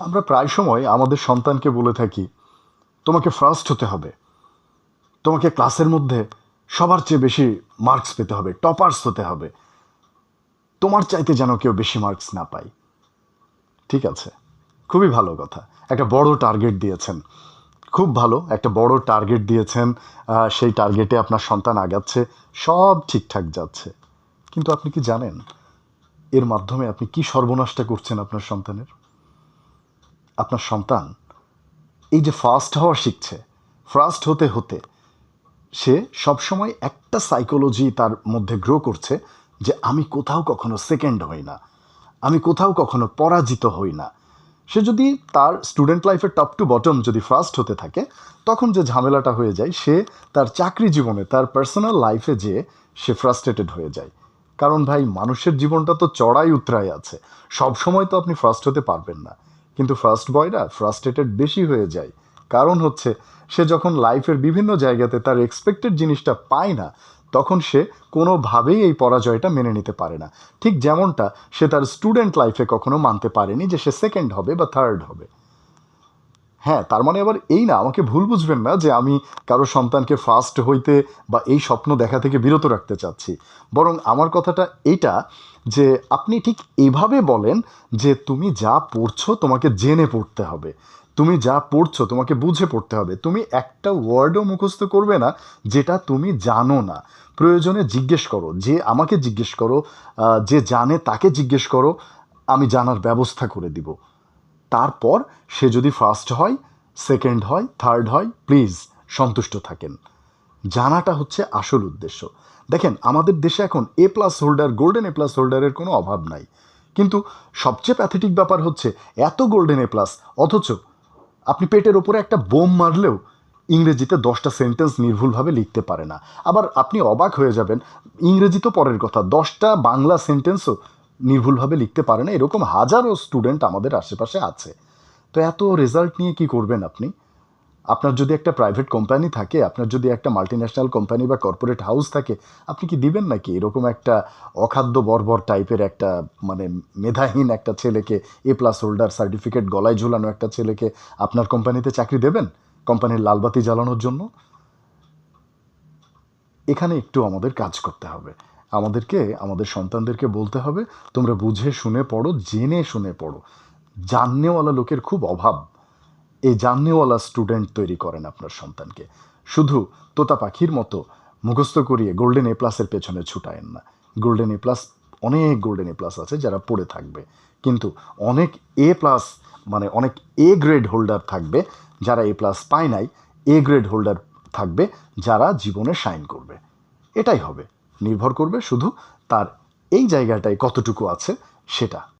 আমরা প্রায় সময় আমাদের সন্তানকে বলে থাকি, তোমাকে ফার্স্ট হতে হবে। তোমাকে ক্লাসের মধ্যে সবার চেয়ে বেশি মার্কস পেতে হবে টপার্স হতে হবে। তোমার চাইতে যেন কেউ বেশি মার্কস না পায়। ঠিক আছে, খুবই ভালো কথা। একটা বড় টার্গেট দিয়েছেন। খুব ভালো, একটা বড় টার্গেট দিয়েছেন। সেই টার্গেটে আপনার সন্তান আগাচ্ছে, সব ঠিকঠাক যাচ্ছে। কিন্তু আপনি কি জানেন, এর মাধ্যমে আপনি কি সর্বনাশটা করছেন আপনার সন্তানের? আপনার সন্তান এই যে ফার্স্ট হওয়া শিখছে ফার্স্ট হতে হতে সে সবসময় একটা সাইকোলজি তার মধ্যে গ্রো করছে যে আমি কোথাও কখনো সেকেন্ড হই না, আমি কোথাও কখনো পরাজিত হই না। সে যদি তার স্টুডেন্ট লাইফের টপ টু বটম যদি ফার্স্ট হতে থাকে, তখন যে ঝামেলাটা হয়ে যায়, সে তার চাকরি জীবনে, তার পার্সোনাল লাইফে যে সে ফ্রাস্ট্রেটেড হয়ে যায়। কারণ ভাই, মানুষের জীবনটা তো চড়াই উতরাই আছে। সব সময় তো আপনি ফার্স্ট হতে পারবেন না। কিন্তু ফার্স্ট বয়রা ফ্রাস্ট্রেটেড বেশি হয়ে যায়। কারণ হচ্ছে, সে যখন লাইফের বিভিন্ন জায়গাতে তার এক্সপেক্টেড জিনিসটা পায় না, তখন সে কোনোভাবেই এই পরাজয়টা মেনে নিতে পারে না। ঠিক যেমনটা সে তার স্টুডেন্ট লাইফে কখনো মানতে পারেনি যে সে সেকেন্ড হবে বা থার্ড হবে। হ্যাঁ তার মানে আবার এই না, আমাকে ভুল বুঝবেন না যে আমি কারও সন্তানকে ফার্স্ট হইতে বা এই স্বপ্ন দেখা থেকে বিরত রাখতে চাচ্ছি। বরং আমার কথাটা এইটা যে আপনি ঠিক এভাবে বলেন যে তুমি যা পড়ছো তোমাকে জেনে পড়তে হবে। তুমি যা পড়ছো তোমাকে বুঝে পড়তে হবে। তুমি একটা ওয়ার্ডও মুখস্থ করবে না যেটা তুমি জানো না। প্রয়োজনে জিজ্ঞেস করো, যে আমাকে জিজ্ঞেস করো যে জানে তাকে জিজ্ঞেস করো, আমি জানার ব্যবস্থা করে দিব। তারপর সে যদি ফার্স্ট হয় সেকেন্ড হয় থার্ড হয় প্লিজ সন্তুষ্ট থাকেন। জানাটা হচ্ছে আসল উদ্দেশ্য। দেখেন, আমাদের দেশে এখন A plus holder golden A plus হোল্ডারের কোনো অভাব নাই। কিন্তু সবচেয়ে প্যাথেটিক ব্যাপার হচ্ছে, এত গোল্ডেন এ প্লাস অথচ আপনি পেটের ওপরে একটা বোম মারলেও ইংরেজিতে দশটা সেন্টেন্স নির্ভুলভাবে লিখতে পারে না। আবার আপনি অবাক হয়ে যাবেন, ইংরেজি তো পরের কথা, দশটা বাংলা সেন্টেন্সও নির্ভুলভাবে লিখতে পারে না। এরকম হাজারো স্টুডেন্ট আমাদের আশেপাশে আছে। তো এত রেজাল্ট নিয়ে কি করবেন আপনি? আপনার যদি একটা প্রাইভেট কোম্পানি থাকে, আপনার যদি একটা মাল্টিন্যাশনাল কোম্পানি বা কর্পোরেট হাউস থাকে, আপনি কি দিবেন নাকি? এরকম একটা অখাদ্য বর্বর টাইপের একটা মানে মেধাহীন একটা ছেলেকে এ প্লাস হোল্ডার সার্টিফিকেট গলায় ঝুলানো একটা ছেলেকে আপনার কোম্পানিতে চাকরি দেবেন? কোম্পানির লালবাতি জ্বালানোর জন্য? এখানে একটু আমাদের কাজ করতে হবে। আমাদেরকে, আমাদের সন্তানদেরকে বলতে হবে, তোমরা বুঝে শুনে পড়ো, জেনে শুনে পড়ো। জাননেওয়ালা লোকের খুব অভাব। এই জাননেওয়ালা স্টুডেন্ট তৈরি করেন আপনার সন্তানকে। শুধু তোতা পাখির মতো মুখস্থ করিয়ে গোল্ডেন এ প্লাসের পেছনে ছুটায়েন না। গোল্ডেন এ প্লাস অনেক গোল্ডেন এ প্লাস আছে যারা পড়ে থাকবে। কিন্তু অনেক এ প্লাস মানে অনেক এ গ্রেড হোল্ডার থাকবে যারা এ প্লাস পায় নাই। এ গ্রেড হোল্ডার থাকবে যারা জীবনে শাইন করবে। এটাই হবে। নির্ভর করবে শুধু তার এই জায়গাটায় কতটুকু আছে সেটা।